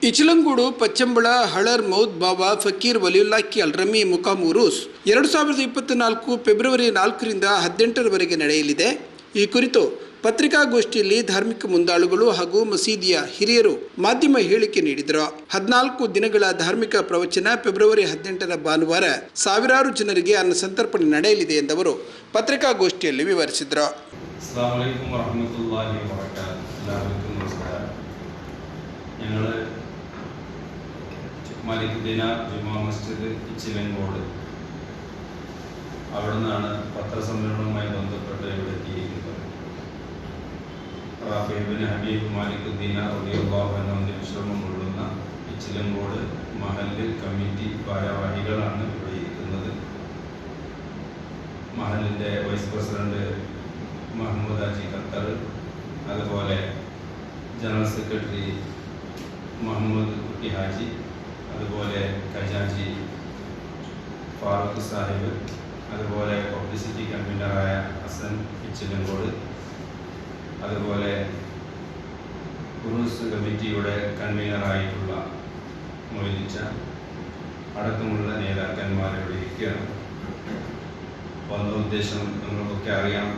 ಇಚಲಂಗೂಡು ಪಚ್ಚಂಬಳ ಹಳರ್ ಮೌದ್ ಬಾಬಾ ಫಕೀರ್ ವಲಿಯುಲ್ಲಾಕಿ ಅಲ್ರಮಿ ಮುಕಾಮ್ ಉರೂಸ್ ಎರಡು ಸಾವಿರದ ಇಪ್ಪತ್ತ್ನಾಲ್ಕು ಫೆಬ್ರವರಿ ನಾಲ್ಕರಿಂದ ಹದಿನೆಂಟರವರೆಗೆ ನಡೆಯಲಿದೆ ಈ ಕುರಿತು ಪತ್ರಿಕಾಗೋಷ್ಠಿಯಲ್ಲಿ ಧಾರ್ಮಿಕ ಮುಂದಾಳುಗಳು ಹಾಗೂ ಮಸೀದಿಯ ಹಿರಿಯರು ಮಾಧ್ಯಮ ಹೇಳಿಕೆ ನೀಡಿದರು ಹದಿನಾಲ್ಕು ದಿನಗಳ ಧಾರ್ಮಿಕ ಪ್ರವಚನ ಫೆಬ್ರವರಿ ಹದಿನೆಂಟರ ಭಾನುವಾರ ಸಾವಿರಾರು ಜನರಿಗೆ ಅನ್ನ ಸಂತರ್ಪಣೆ ನಡೆಯಲಿದೆ ಎಂದವರು ಪತ್ರಿಕಾಗೋಷ್ಠಿಯಲ್ಲಿ ವಿವರಿಸಿದರು അസ്സാം വലൈക്കും വറഹമത്തല്ലാഹി വബറകാത്ത് എല്ലാവർക്കും നമസ്കാരം ഞങ്ങൾ മലിക് ദിനാർ ജുമാ മസ്ജിദ് ഇച്ചിലങ്കോട് അവിടെ നിന്നാണ് പത്രസമ്മേളനവുമായി ബന്ധപ്പെട്ട് ഇവിടെ എത്തിയിരിക്കുന്നത്. ഹബീബ് മാലിക് ദിനാർ റബിയുള്ളാഹുവിന്റെ വിശ്രമം കൊള്ളുന്ന ഇച്ചിലങ്കോട് മഹല്ല് കമ്മിറ്റി ഭാരവാഹികളാണ് ഇവിടെ ഇരിക്കുന്നത്. മഹലിന്റെ vice president Mahammad Aji Qatar അതുപോലെ ജനറൽ സെക്രട്ടറി മുഹമ്മദ് കുട്ടി ഹാജി അതുപോലെ ഖജാജി ഫാറൂഖ് സാഹിബ് അതുപോലെ പബ്ലിസിറ്റി കൺവീനറായ ഹസൻ പിച്ചിലങ്കോട് അതുപോലെ ഉറൂസ് കമ്മിറ്റിയുടെ കൺവീനറായിട്ടുള്ള മൊയിലിച്ച അടക്കമുള്ള നേതാക്കന്മാർ ഇവിടെ ഇരിക്കുകയാണ് വന്ന ഉദ്ദേശം നിങ്ങൾക്കൊക്കെ അറിയാം.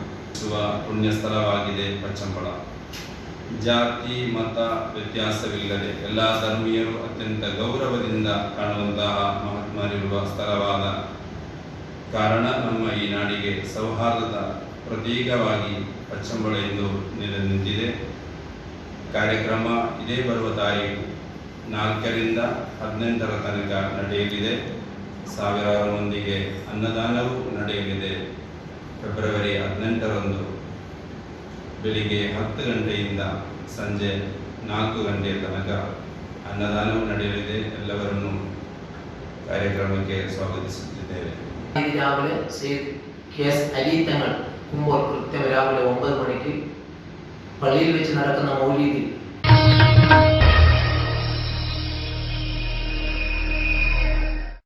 പുണ്യസ്ഥലമാകിലെ പച്ചമ്പള. ಜಾತಿ, ಮತ ವ್ಯತ್ಯಾಸವಿಲ್ಲದೆ ಎಲ್ಲ ಧರ್ಮೀಯರು ಅತ್ಯಂತ ಗೌರವದಿಂದ ಕಾಣುವಂತಹ ಮಹಾತ್ಮರಿರುವ ಸ್ಥಳವಾದ ಕಾರಣ ನಮ್ಮ ಈ ನಾಡಿಗೆ ಸೌಹಾರ್ದದ ಪ್ರತೀಕವಾಗಿ ಪಚ್ಚಂಬಳ ಎಂದು ನೆಲೆ ನಿಂತಿದೆ ಕಾರ್ಯಕ್ರಮ ಇದೇ ಬರುವ ತಾರೀಕು ನಾಲ್ಕರಿಂದ ಹದಿನೆಂಟರ ತನಕ ನಡೆಯಲಿದೆ. ಸಾವಿರಾರು ಮಂದಿಗೆ ಅನ್ನದಾನವೂ ನಡೆಯಲಿದೆ. ಫೆಬ್ರವರಿ ಹದಿನೆಂಟರಂದು ಬೆಳಿಗ್ಗೆ ಹತ್ತು ಗಂಟೆಯಿಂದ ಸಂಜೆ ನಾಲ್ಕು ಗಂಟೆಯ ತನಕ ಅನ್ನದಾನವೂ ನಡೆಯಲಿದೆ ಎಲ್ಲವರನ್ನು ಕಾರ್ಯಕ್ರಮಕ್ಕೆ ಸ್ವಾಗತಿಸುತ್ತಿದ್ದೇವೆ ഇത് രാവിലെ സെയ്ദ് കെ എസ് അലി തങ്ങൾ കുമ്പോൾ കൃത്യം രാവിലെ ഒമ്പത് മണിക്ക് പള്ളിയിൽ വെച്ച് നടക്കുന്ന മൗലീദിൽ